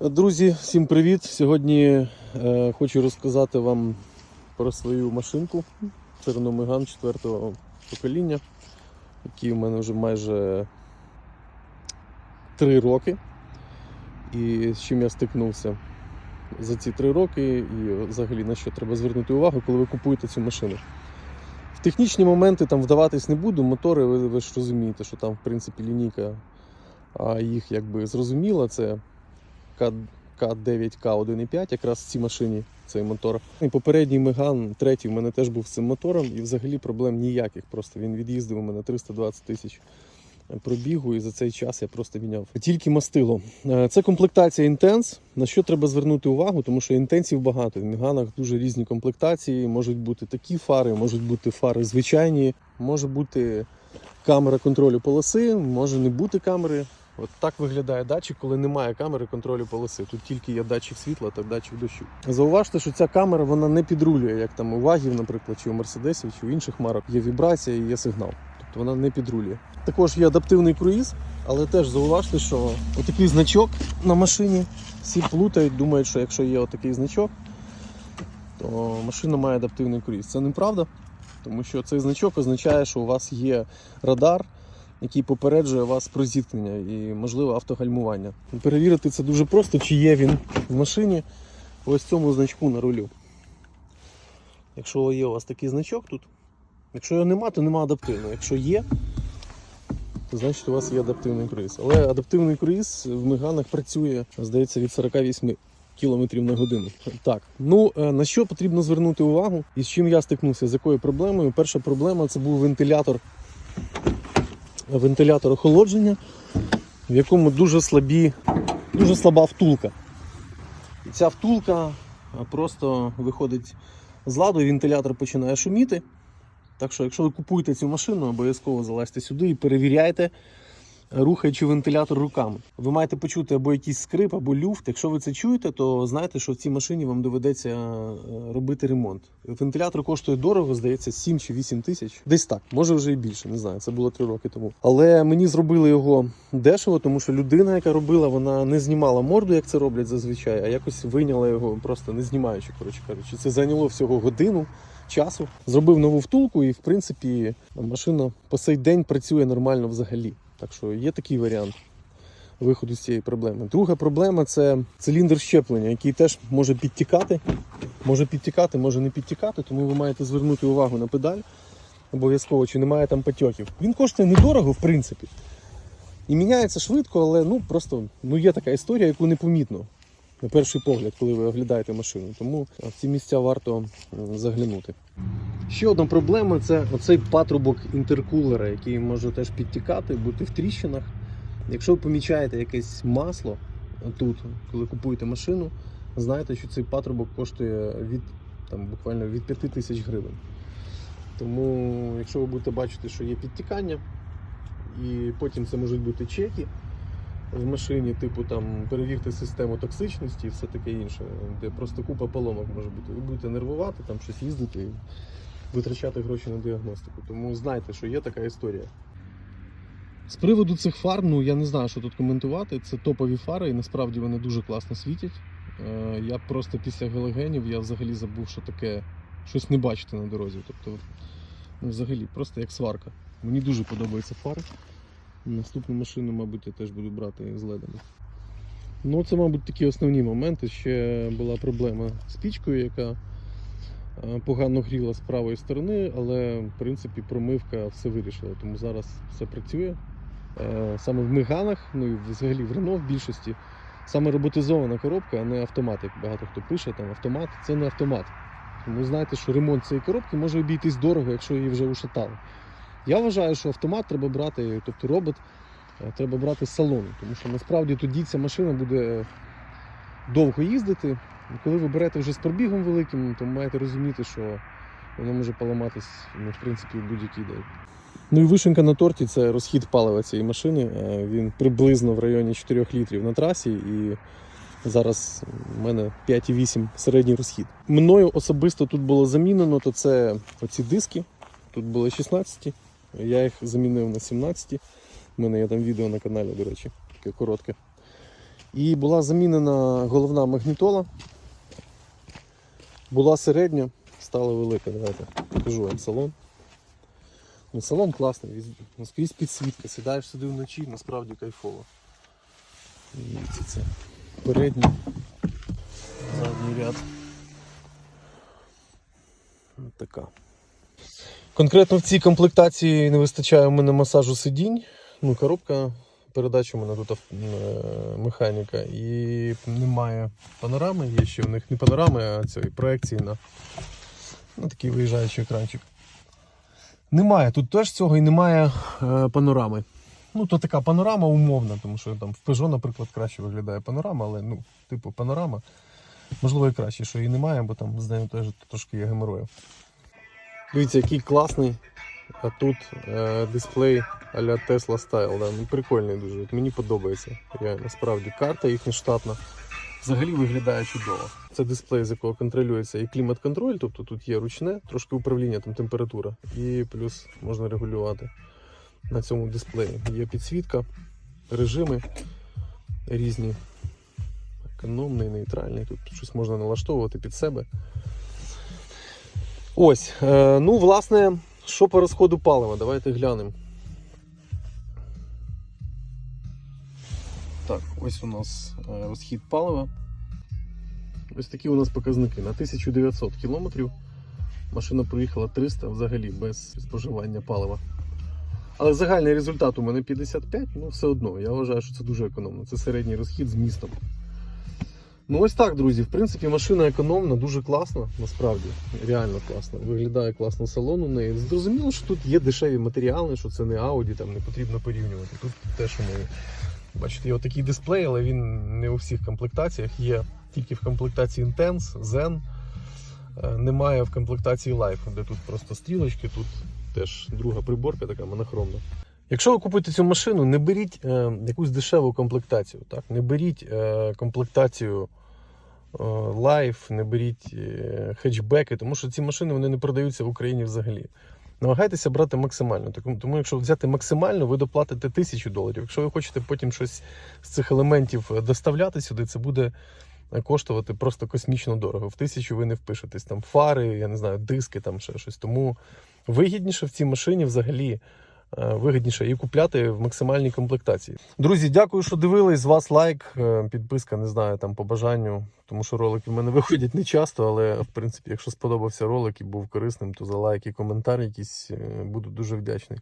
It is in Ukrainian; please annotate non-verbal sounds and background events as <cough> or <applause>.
Друзі, всім привіт! Сьогодні е, хочу розказати вам про свою машинку Megane 4 покоління, який у мене вже майже 3 роки. І з чим я стикнувся за ці 3 роки, і взагалі на що треба звернути увагу, коли ви купуєте цю машину. В технічні моменти там вдаватись не буду, мотори, ви, ви ж розумієте, що там в принципі лінійка, їх якби зрозуміла, це К- К9, К1,5, якраз в цій машині цей мотор. І попередній Меган, третій, в мене теж був з цим мотором, і взагалі проблем ніяких. Просто він від'їздив у мене 320 тисяч пробігу, і за цей час я просто міняв тільки мастило. Е, Це комплектація Intense. На що треба звернути увагу, тому що інтенсів багато. В Меганах дуже різні комплектації. Можуть бути такі фари, можуть бути фари звичайні, може бути камера контролю полоси, може не бути камери. От так виглядає датчик, коли немає камери контролю полоси. Тут тільки є датчик світла та датчик дощу. Зауважте, що ця камера вона не підрулює, як там у вагів, наприклад, чи у мерседесів, чи у інших марок. Є вібрація і є сигнал. Тобто вона не підрулює. Також є адаптивний круїз, але теж зауважте, що отакий значок на машині. Всі плутають, думають, що якщо є отакий значок, то машина має адаптивний круїз. Це неправда, тому що цей значок означає, що у вас є радар який попереджує вас про зіткнення і, можливо, автогальмування. Перевірити це дуже просто, чи є він в машині ось цьому значку на рулю. Якщо є у вас такий значок тут, якщо його нема, то нема адаптивного. Якщо є, то значить у вас є адаптивний круїз. Але адаптивний круїз в Меганах працює, здається, від 48 км на годину. Так, ну е, на що потрібно звернути увагу і з чим я стикнувся, з якою проблемою? Перша проблема це був вентилятор вентилятор охолодження, в якому дуже слабі, дуже слаба втулка. І ця втулка просто виходить з ладу, і вентилятор починає шуміти. Так що, якщо ви купуєте цю машину, обов'язково залазьте сюди і перевіряйте, рухаючи вентилятор руками. Ви маєте почути або якийсь скрип, або люфт. Якщо ви це чуєте, то знайте, що в цій машині вам доведеться е, робити ремонт. Вентилятор коштує дорого, здається, 7 чи 8 тисяч. Десь так, може вже і більше, не знаю. Це було 3 роки тому. Але мені зробили його дешево, тому що людина, яка робила, вона не знімала морду, як це роблять зазвичай, а якось вийняла його, просто не знімаючи. Коротше кажучи, це зайняло всього годину. Часу зробив нову втулку, і в принципі машина по сей день працює нормально взагалі. Так що є такий варіант виходу з цієї проблеми. Друга проблема це циліндр щеплення, який теж може підтікати. Може підтікати, може не підтікати, тому ви маєте звернути увагу на педаль обов'язково, чи немає там потьоків. Він коштує недорого, в принципі. І міняється швидко, але ну просто ну, є така історія, яку непомітно на перший погляд, коли ви оглядаєте машину. Тому в ці місця варто заглянути. Ще одна проблема це оцей патрубок інтеркулера, який може теж підтікати, бути в тріщинах. Якщо ви помічаєте якесь масло тут, коли купуєте машину, знайте, що цей патрубок коштує від там, буквально від 5 тисяч гривень. Тому, якщо ви будете бачити, що є підтікання, і потім це можуть бути чеки в машині, типу там перевірте систему токсичності і все таке інше, де просто купа поломок може бути. Ви будете нервувати, там щось їздити витрачати гроші на діагностику. Тому знайте, що є така історія. З приводу цих фар, ну я не знаю, що тут коментувати. Це топові фари, і насправді вони дуже класно світять. Е, Я просто після галогенів я взагалі забув, що таке щось не бачити на дорозі. Тобто, ну, взагалі, просто як сварка. Мені дуже подобаються фари. Наступну машину, мабуть, я теж буду брати з ледами. Ну, це, мабуть, такі основні моменти. Ще була проблема з пічкою, яка погано гріла з правої сторони, але в принципі промивка все вирішила. Тому зараз все працює. Е, Саме в Меганах, ну і взагалі в Рено в більшості, саме роботизована коробка, а не автомат, як багато хто пише, там автомат це не автомат. Тому знайте, що ремонт цієї коробки може обійтись дорого, якщо її вже ушатали. Я вважаю, що автомат треба брати, тобто робот е, треба брати з салону, тому що насправді тоді ця машина буде довго їздити. І коли ви берете вже з пробігом великим, то маєте розуміти, що воно може поламатись ну, в принципі в будь-який день. Ну і вишенка на торті це розхід палива цієї машини. Е, Він приблизно в районі 4 літрів на трасі і зараз у мене 5,8 середній розхід. Мною особисто тут було замінено, то це оці диски. Тут були 16, я їх замінив на 17. У мене є там відео на каналі, до речі, таке коротке. І була замінена головна магнітола. Була середня, стала велика. Давайте покажу вам салон. Ну, салон класний, скрізь підсвітка, сідаєш сюди вночі, насправді кайфово. Дивіться це. Передній, задній ряд. Ось така. Конкретно в цій комплектації не вистачає у мене масажу сидінь. Ну, коробка передач у мене тут е, механіка. І немає панорами. Є ще у них не панорами, а цієї проекції на, на такий виїжджаючий екранчик. Немає тут теж цього і немає е, панорами. Ну, то така панорама умовна, тому що там в Peugeot, наприклад, краще виглядає панорама, але ну, типу панорама. Можливо, і краще, що її немає, бо там з нею теж трошки є геморою. Дивіться, який класний. А тут е, дисплей а-ля Tesla Style. Да? Ну, прикольний дуже. Мені подобається. Реально, справді. Карта їхня штатна. Взагалі виглядає чудово. Це дисплей, з якого контролюється і клімат-контроль, тобто тут є ручне, трошки управління, там температура, і плюс можна регулювати на цьому дисплеї. Є підсвітка, режими різні. Економний, нейтральний. Тут щось можна налаштовувати під себе. Ось. Е, ну, власне, що по розходу палива? Давайте глянемо. Так, ось у нас е, розхід палива. Ось такі у нас показники. На 1900 кілометрів машина проїхала 300 взагалі без споживання палива. Але загальний результат у мене 55, ну все одно. Я вважаю, що це дуже економно. Це середній розхід з містом. Ну ось так, друзі. В принципі, машина економна, дуже класна, насправді. Реально класна. Виглядає класно салон у неї. Зрозуміло, що тут є дешеві матеріали, що це не Audi, там не потрібно порівнювати. Тут теж у неї. Бачите, є отакий дисплей, але він не у всіх комплектаціях. Є тільки в комплектації Intense, Zen. Е, Немає в комплектації Life, де тут просто стрілочки, тут теж друга приборка така монохромна. Якщо ви купуєте цю машину, не беріть е, якусь дешеву комплектацію. Так? Не беріть е, комплектацію е, Life, не беріть е, хетчбеки, тому що ці машини вони не продаються в Україні взагалі. Намагайтеся брати максимально. Тому, тому якщо взяти максимально, ви доплатите тисячу доларів. Якщо ви хочете потім щось з цих елементів е, доставляти сюди, це буде е, коштувати просто космічно дорого. В тисячу ви не впишетесь. Там фари, я не знаю, диски, там ще щось. Тому вигідніше в цій машині взагалі. Е, Вигідніше і купляти в максимальній комплектації. Друзі, дякую, що дивились. З вас лайк, е, підписка, не знаю, там по бажанню. Тому що ролики в мене <laughs> виходять не часто, але в принципі, якщо сподобався ролик і був корисним, то за лайк і коментар якийсь е, буду дуже вдячний.